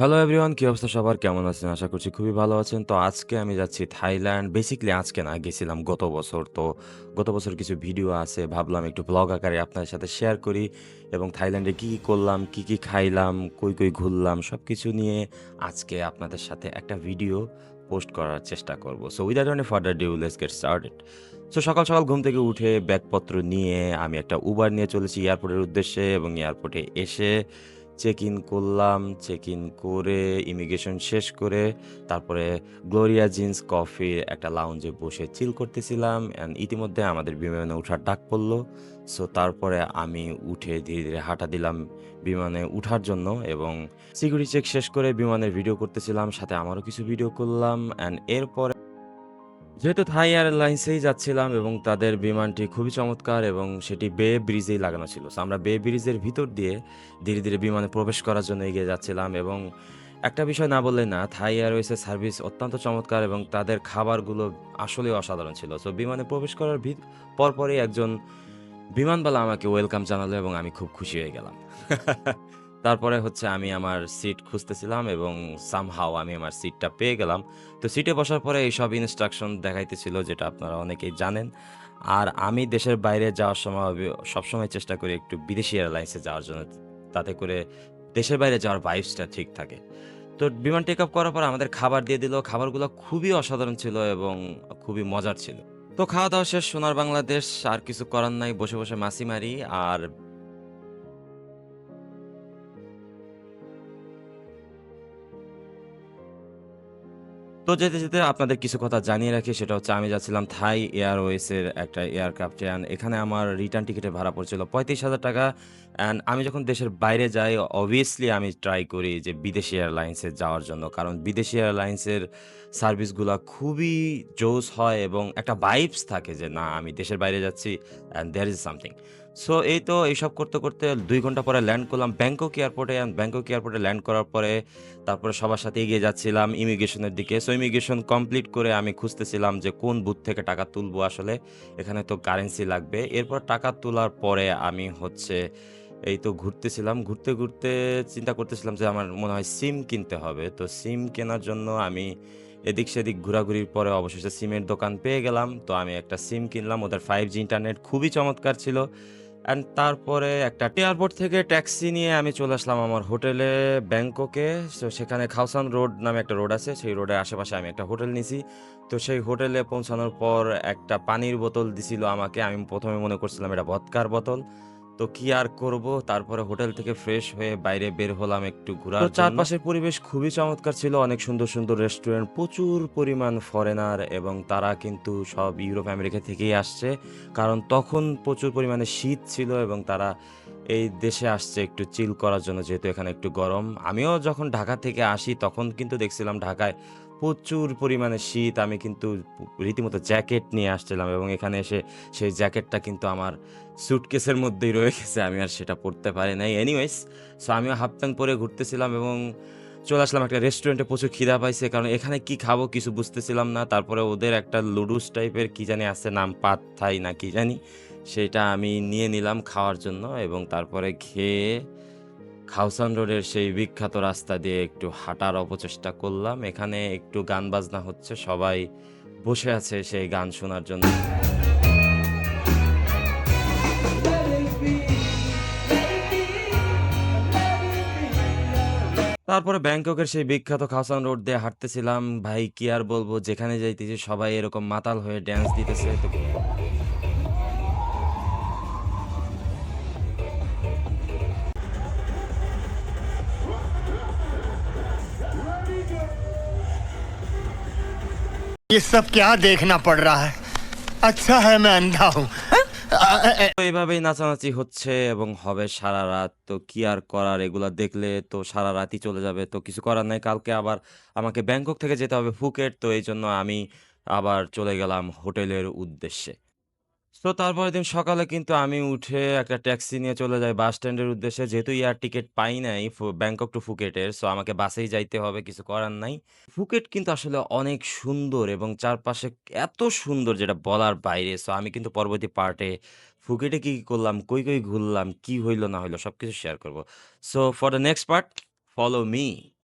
Hello everyone কী অবস্থা সবার? কেমন আছেন? আশা করছি খুবই ভালো আছেন। তো আজকে আমি যাচ্ছি থাইল্যান্ড। বেসিক্যালি আজকে না, গেছিলাম গত বছর। তো গত বছর কিছু ভিডিও আছে, ভাবলাম একটু ব্লগ আকারে আপনাদের সাথে শেয়ার করি এবং থাইল্যান্ডে কী কী করলাম, কী কী খাইলাম, কই কই ঘুরলাম সব কিছু নিয়ে আজকে আপনাদের সাথে একটা ভিডিও পোস্ট করার চেষ্টা করব। So without any further ado let's get started so সকাল সকাল ঘুম থেকে উঠে ব্যাগপত্র নিয়ে আমি একটা উবার নিয়ে চলেছি এয়ারপোর্টের উদ্দেশ্যে এবং এয়ারপোর্টে এসে চেক ইন করলাম চেক ইন করে ইমিগ্রেশন শেষ করে তারপরে গ্লোরিয়া জিন্স কফি একটা লাউঞ্জে বসে চিল করতেছিলাম অ্যান্ড ইতিমধ্যে আমাদের বিমানে ওঠার ডাক পড়ল। সো তারপরে আমি উঠে ধীরে ধীরে হাঁটা দিলাম বিমানে উঠার জন্য এবং সিকিউরিটি চেক শেষ করে বিমানের ভিডিও করতেছিলাম, সাথে আমারও কিছু ভিডিও করলাম অ্যান্ড এরপরে যেহেতু থাই এয়ারলাইন্সেই যাচ্ছিলাম এবং তাদের বিমানটি খুবই চমৎকার এবং সেটি বে ব্রিজেই লাগানো ছিল। আমরা বে ব্রিজের ভিতর দিয়ে ধীরে ধীরে বিমানে প্রবেশ করার জন্য এগিয়ে যাচ্ছিলাম এবং একটা বিষয় না বললে না, থাই এয়ারওয়েজের সার্ভিস অত্যন্ত চমৎকার এবং তাদের খাবারগুলো আসলেই অসাধারণ ছিল। সো বিমানে প্রবেশ করার পরপরই একজন বিমানবালা আমাকে ওয়েলকাম জানালো এবং আমি খুব খুশি হয়ে গেলাম। তারপরে হচ্ছে আমি আমার সিট খুঁজতেছিলাম এবং সামহাও আমি আমার সিটটা পেয়ে গেলাম। তো সিটে বসার পরে এইসব ইনস্ট্রাকশন দেখাইতেছিল যেটা আপনারা অনেকেই জানেন। আর আমি দেশের বাইরে যাওয়ার সময় সবসময় চেষ্টা করি একটু বিদেশি এয়ারলাইন্সে যাওয়ার জন্য, তাতে করে দেশের বাইরে যাওয়ার ভাইবসটা ঠিক থাকে। তো বিমান টেক আপ করার পর আমাদের খাবার দিয়ে দিল। খাবারগুলো খুবই অসাধারণ ছিল এবং খুবই মজার ছিল। তো খাওয়া দাওয়া শেষ, সোনার বাংলাদেশ আর কিছু করার নাই। বসে বসে মাসি মারি আর তো যেতে যেতে আপনাদের কিছু কথা জানিয়ে রাখি, সেটা হচ্ছে আমি যাচ্ছিলাম থাই এয়ারওয়েজের একটা এয়ারক্রাফটে অ্যান্ড এখানে আমার রিটার্ন টিকিটের ভাড়া পড়ছিল পঁয়ত্রিশ হাজার টাকা। অ্যান্ড আমি যখন দেশের বাইরে যাই অবভিয়াসলি আমি ট্রাই করি যে বিদেশি এয়ারলাইন্সে যাওয়ার জন্য। কারণ বিদেশি এয়ারলাইন্সের সার্ভিসগুলো খুবই জোস হয় এবং একটা ভাইবস থাকে যে, না, আমি দেশের বাইরে যাচ্ছি and there is something so এই তো এইসব করতে করতে দুই ঘণ্টা পরে ল্যান্ড করলাম ব্যাংকক এয়ারপোর্টে ব্যাংকক এয়ারপোর্টে ল্যান্ড করার পরে তারপরে সবার সাথে এগিয়ে যাচ্ছিলাম ইমিগ্রেশনের দিকে। সো ইমিগ্রেশন কমপ্লিট করে আমি খুঁজতেছিলাম যে কোন বুথ থেকে টাকা তুলবো আসলে। এখানে তো কারেন্সি লাগবে। এরপর টাকা তোলার পরে আমি হচ্ছে এই তো ঘুরতেছিলাম, ঘুরতে ঘুরতে চিন্তা করতেছিলাম যে আমার মনে হয় সিম কিনতে হবে। তো সিম কেনার জন্য আমি এদিক সেদিক ঘোরাঘুরির পরে অবশেষে সিমের দোকান পেয়ে গেলাম। তো আমি একটা সিম কিনলাম, ওদের ফাইভ জি ইন্টারনেট খুবই চমৎকার ছিল। অ্যান্ড তারপরে একটা এয়ারপোর্ট থেকে ট্যাক্সি নিয়ে আমি চলে আসলাম আমার হোটেলে ব্যাংককে। তো সেখানে খাওসান রোড নামে একটা রোড আছে, সেই রোডের আশেপাশে আমি একটা হোটেল নিছি। তো সেই হোটেলে পৌঁছানোর পর একটা পানির বোতল দিছিল আমাকে। আমি প্রথমে মনে করছিলাম এটা ভৎকার বোতল। তো কি আর করব? তারপরে হোটেল থেকে ফ্রেশ হয়ে বাইরে বের হলাম একটু ঘোরার তো চারপাশের পরিবেশ খুবই চমৎকার ছিল। অনেক সুন্দর সুন্দর রেস্টুরেন্ট প্রচুর পরিমাণ ফরেনার এবং তারা কিন্তু সব ইউরোপ আমেরিকা থেকেই আসছে। কারণ তখন প্রচুর পরিমাণে শীত ছিল এবং তারা এই দেশে আসছে একটু চিল করার জন্য, যেহেতু এখানে একটু গরম। আমিও যখন ঢাকা থেকে আসি, তখন কিন্তু দেখছিলাম ঢাকায় প্রচুর পরিমাণে শীত। আমি কিন্তু রীতিমতো জ্যাকেট নিয়ে আসছিলাম এবং এখানে এসে সেই জ্যাকেটটা কিন্তু আমার সুটকেসের মধ্যেই রয়ে গেছে। আমি আর সেটা পরতে পারি নাই। এনিওয়েজ সো আমিও হাফ প্যান্ট পরে ঘুরতেছিলাম এবং চলে আসলাম একটা রেস্টুরেন্টে প্রচুর খিদা পাইছে, কারণ এখানে কি খাব কিছু বুঝতেছিলাম না। তারপরে ওদের একটা লুডুস টাইপের কি জানি আছে নাম, পাত থাই না কি জানি। সেটা আমি নিয়ে নিলাম খাওয়ার জন্য এবং তারপরে খেয়ে খাউসান রোডের সেই বিখ্যাত রাস্তা দিয়ে একটু হাঁটার অপচেষ্টা করলাম। এখানে একটু গান বাজনা হচ্ছে, সবাই বসে আছে সেই গান শোনার জন্য। তারপরে ব্যাংককের সেই বিখ্যাত খাওসান রোড দিয়ে হাঁটতেছিলাম। ভাই, কি আর বলব, যেখানে যাইতেছি সবাই এরকম মাতাল হয়ে ড্যান্স দিতেছে। ये सब क्या देखना पड़ रहा है अच्छा है मैं अंधा हूँ তো এইভাবেই নাচানাচি হচ্ছে এবং হবে সারা রাত তো কি আর করার এগুলা দেখলে তো সারা রাতই চলে যাবে তো কিছু করার নাই কালকে আবার আমাকে ব্যাংকক থেকে যেতে হবে ফুকেট তো এই জন্য আমি আবার চলে গেলাম হোটেলের উদ্দেশ্যে তো তারপরের দিন সকালে কিন্তু আমি উঠে একটা ট্যাক্সি নিয়ে চলে যাই বাস স্ট্যান্ডের উদ্দেশ্যে। যেহেতু এয়ার টিকিট পাই নাই ব্যাংকক টু ফুকেটের সো আমাকে বাসেই যাইতে হবে, কিছু করার নাই। ফুকেট কিন্তু আসলে অনেক সুন্দর এবং চারপাশে এত সুন্দর যেটা বলার বাইরে। সো আমি কিন্তু পরবর্তী পার্টে ফুকেটে কি কি করলাম, কই কই ঘুরলাম, কি হইল না হইল সবকিছু শেয়ার করব। So for the next part follow me